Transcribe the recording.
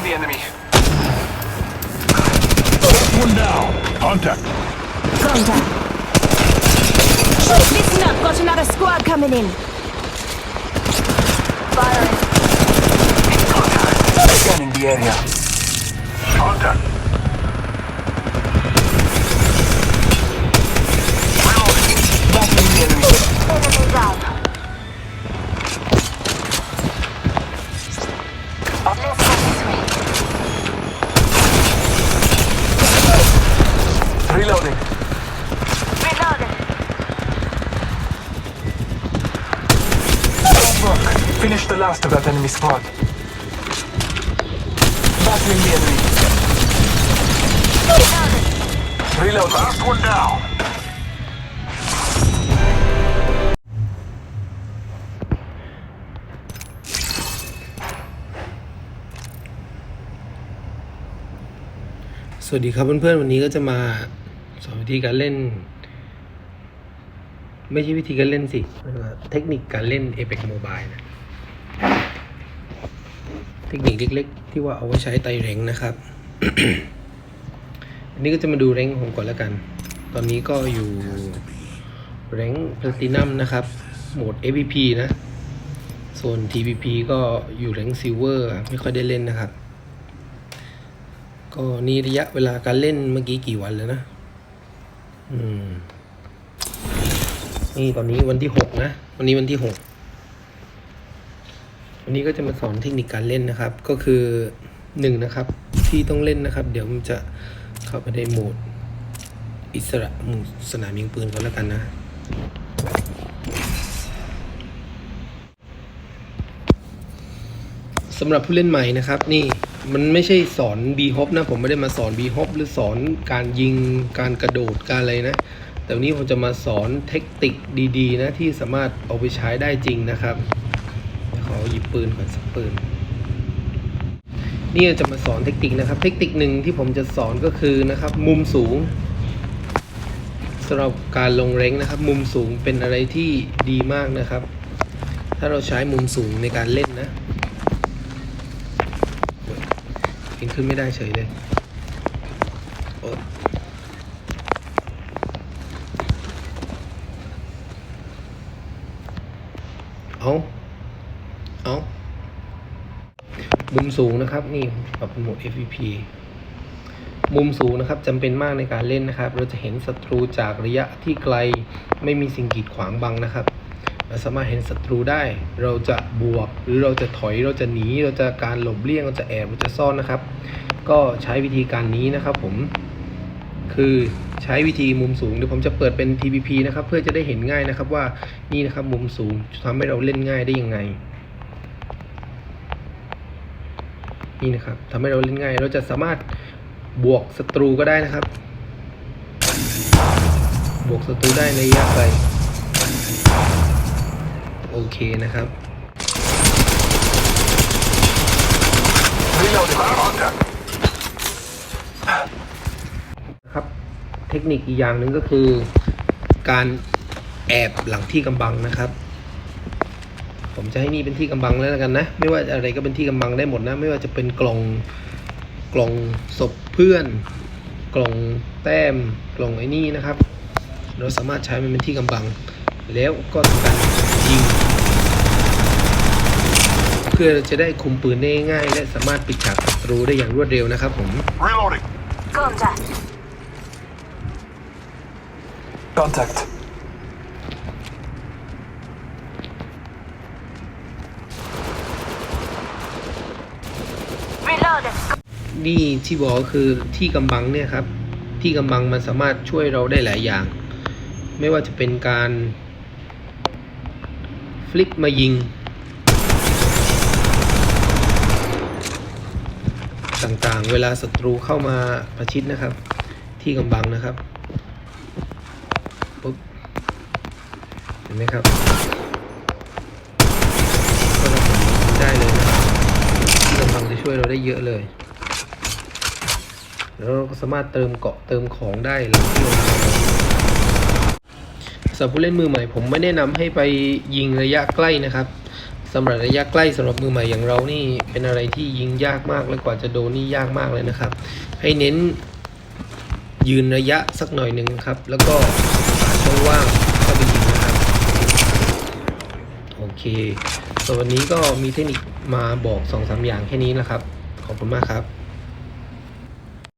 Engaging the enemy. One now. Contact. Contact. Shoot, listen up. Got another squad coming in. Firing. Scanning the area. Contact. Reloading. Reloaded. Nice work. Finish the last of that enemy squad. Battling the enemy. Reloaded. Reload. Last one down. สวัสดีครับเพื่อนๆวันนี้ก็จะมา สอนวิธีการเล่น ไม่ใช่วิธีการเล่นสิเทคนิคการเล่น Apex Mobile นะ เทคนิคเล็กๆ ที่ว่าเอาไว้ใช้ไต่แรงนะครับ อันนี้ก็จะมาดูแรงของผมก่อนแล้วกัน ตอนนี้ก็อยู่แรงแพลตินัมนะครับ โหมด AVP นะ ส่วน TPP ก็อยู่แรงซิลเวอร์ไม่ค่อยได้เล่นนะครับ ก็นี่ระยะเวลาการเล่นเมื่อกี้กี่วันแล้วนะ นี่ตอนนี้วันที่หกนะ วันนี้วันที่หกวันนี้ก็จะมาสอนเทคนิคการเล่นนะครับ ก็คือหนึ่งนะครับ ที่ต้องเล่นนะครับ เดี๋ยวมันจะเข้าไปในโหมด อิสระหมสนามยิงปืนก่อนแล้วกันนะสำหรับผู้เล่นใหม่นะครับ นี่ มันไม่ใช่สอน b h o p นะ ผมไม่ได้มาสอน b h o p หรือสอนการยิงการกระโดดการอะไรนะ แต่วันนี้ผมจะมาสอนเทคนิคดีๆ นะที่สามารถเอาไปใช้ได้จริงนะครับขอหยิบปืนก่อนสักปืนนี่จะมาสอนเทคนิคนะครับ เทคนิคหนึ่งที่ผมจะสอนก็คือนะครับมุมสูงสำหรับการลงเร้งนะครับ มุมสูงเป็นอะไรที่ดีมากนะครับ ถ้าเราใช้มุมสูงในการเล่นนะ เองขึ้นไม่ได้เฉยเลยโอ๊ยเอาเอามุมสูงนะครับ นี่ปรับโหมด FVP มุมสูงนะครับจำเป็นมากในการเล่นนะครับ เราจะเห็นศัตรูจากระยะที่ไกลไม่มีสิ่งกีดขวางบังนะครับ เราสามารถเห็นศัตรูได้ เราจะบวก หรือเราจะถอย เราจะหนี เราจะการหลบเลี่ยง เราจะแอบ เราจะซ่อนนะครับ ก็ใช้วิธีการนี้นะครับผม คือใช้วิธีมุมสูง เดี๋ยวผมจะเปิดเป็น TPP นะครับ เพื่อจะได้เห็นง่ายนะครับว่า นี่นะครับมุมสูงทำให้เราเล่นง่ายได้ยังไง นี่นะครับทำให้เราเล่นง่าย เราจะสามารถบวกศัตรูก็ได้นะครับ บวกศัตรูได้ในระยะไกล โอเคนะครับครับ เทคนิคอีกอย่างหนึ่งก็คือ การแอบหลังที่กำบังนะครับ ผมจะให้นี่เป็นที่กำบังแล้วกันนะ ไม่ว่าอะไรก็เป็นที่กำบังได้หมดนะ ไม่ว่าจะเป็นกล่องกล่องศพเพื่อน กล่องแต้มกล่องไอ้นี่นะครับ เราสามารถใช้มันเป็นที่กำบัง แล้วก็ทำการยิง เพื่อจะได้คุมปืนได้ง่าย และสามารถปิดฉากศัตรูได้อย่างรวดเร็วนะครับผม Reloading. Contact. Contact. Reloaded. นี่ที่บอกก็คือที่กำบังเนี่ยครับ ที่กำบังมันสามารถช่วยเราได้หลายอย่าง ไม่ว่าจะเป็นการ ฟลิกมายิง ต่างๆ เวลาศัตรูเข้ามาประชิดนะครับ ที่กำบังนะครับปุ๊บเห็นไหมครับก็เราทำได้เลยนะที่กำบังจะช่วยเราได้เยอะเลยแล้วเราก็สามารถเติมเกาะเติมของได้หลังที่เราสำหรับผู้เล่นมือใหม่ ผมไม่แนะนำให้ไปยิงระยะใกล้นะครับ สำหรับระยะใกล้สำหรับมือใหม่อย่างเรานี่เป็นอะไรที่ยิงยากมากและกว่าจะโดนนี่ยากมากเลยนะครับ ให้เน้นยืนระยะสักหน่อยหนึ่งครับ แล้วก็หาช่องว่างเข้าไปยิงนะครับโอเคส่วนวันนี้ก็มีเทคนิคมาบอก2อสอย่างแค่นี้นะครับ ขอบคุณมากครับ